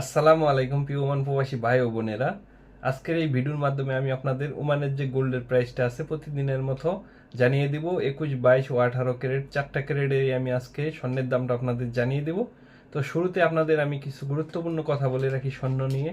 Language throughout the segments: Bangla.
আসসালামু আলাইকুম প্রিয় ওমান প্রবাসী ভাই ও বোনেরা। আজকের এই ভিডিওর মাধ্যমে আমি আপনাদের ওমানের যে গোল্ডের প্রাইসটা আছে প্রতিদিনের মতো জানিয়ে দিব। একুশ, বাইশ ও আঠারো ক্যারেট, চারটা ক্যারেটে আমি আজকে স্বর্ণের দামটা আপনাদের জানিয়ে দেব। তো শুরুতে আপনাদের আমি কিছু গুরুত্বপূর্ণ কথা বলে রাখি স্বর্ণ নিয়ে।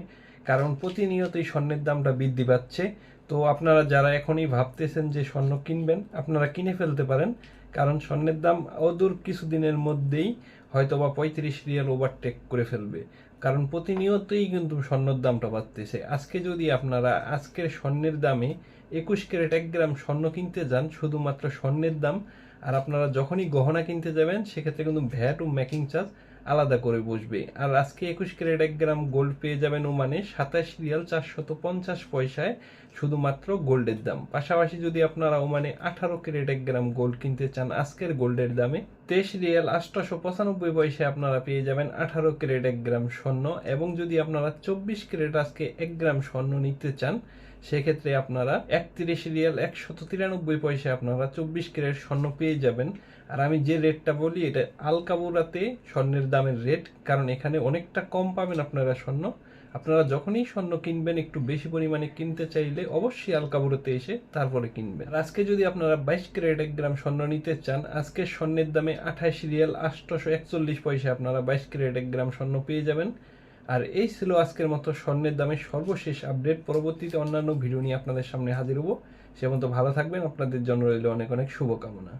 কারণ প্রতিনিয়তই স্বর্ণের দামটা বৃদ্ধি পাচ্ছে। তো আপনারা যারা এখনই ভাবতেছেন যে স্বর্ণ কিনবেন, আপনারা কিনে ফেলতে পারেন, কারণ স্বর্ণের দাম অদূর কিছুদিনের মধ্যেই হয়তো বা পঁয়ত্রিশ রিয়াল ওভারটেক করে ফেলবে। কারণ প্রতিনিয়তই কিন্তু স্বর্ণের দামটা বাড়তেছে। আজকে যদি আপনারা আজকের স্বর্ণের দামে একুশ ক্যারেট এক গ্রাম স্বর্ণ কিনতে যান, শুধুমাত্র স্বর্ণের দাম, আর আপনারা যখনই গহনা কিনতে যাবেন, সেক্ষেত্রে কিন্তু ভ্যাট ও মেকিং চার্জ আলাদা করে বসবে। আর আজকে একুশ ক্যারেট এক গ্রাম গোল্ড পেয়ে যাবেন ওমানে সাতাশ রিয়াল চারশত পঞ্চাশ পয়সায়, শুধুমাত্র গোল্ডের দাম। পাশাপাশি যদি আপনারা ওমানে আঠারো ক্যারেট এক গ্রাম গোল্ড কিনতে চান, আজকের গোল্ডের দামে তেইশ রিয়াল আটশোশো পঁচানব্বই পয়সায় আপনারা পেয়ে যাবেন আঠারো ক্যারেট এক গ্রাম স্বর্ণ। এবং যদি আপনারা চব্বিশ ক্যারেট আজকে এক গ্রাম স্বর্ণ নিতে চান সেক্ষেত্রে আপনারা একত্রিশ রিয়াল একশত তিরানব্বই পয়সায় আপনারা চব্বিশ ক্যারেট স্বর্ণ পেয়ে যাবেন। আর আমি যে রেটটা বলি, এটা আলকাবুরাতে স্বর্ণের দামের রেট, কারণ এখানে অনেকটা কম পাবেন আপনারা স্বর্ণ। আপনারা যখনই স্বর্ণ কিনবেন, একটু বেশি পরিমাণে কিনতে চাইলে অবশ্যই আলকাবুরাতে এসে তারপরে কিনবেন। আজকে যদি আপনারা বাইশ ক্যারেট এক গ্রাম স্বর্ণ নিতে চান, আজকে স্বর্ণের দামে আঠাশ রিয়াল আটশোশো একচল্লিশ পয়সা আপনারা বাইশ ক্যারেট এক গ্রাম স্বর্ণ পেয়ে যাবেন। আর এই ছিল আজকের মতো স্বর্ণের দামের সর্বশেষ আপডেট। পরবর্তীতে অন্যান্য ভিডিও নিয়ে আপনাদের সামনে হাজির হব। সে মতো ভালো থাকবেন। আপনাদের জন্য রইল অনেক অনেক শুভকামনা।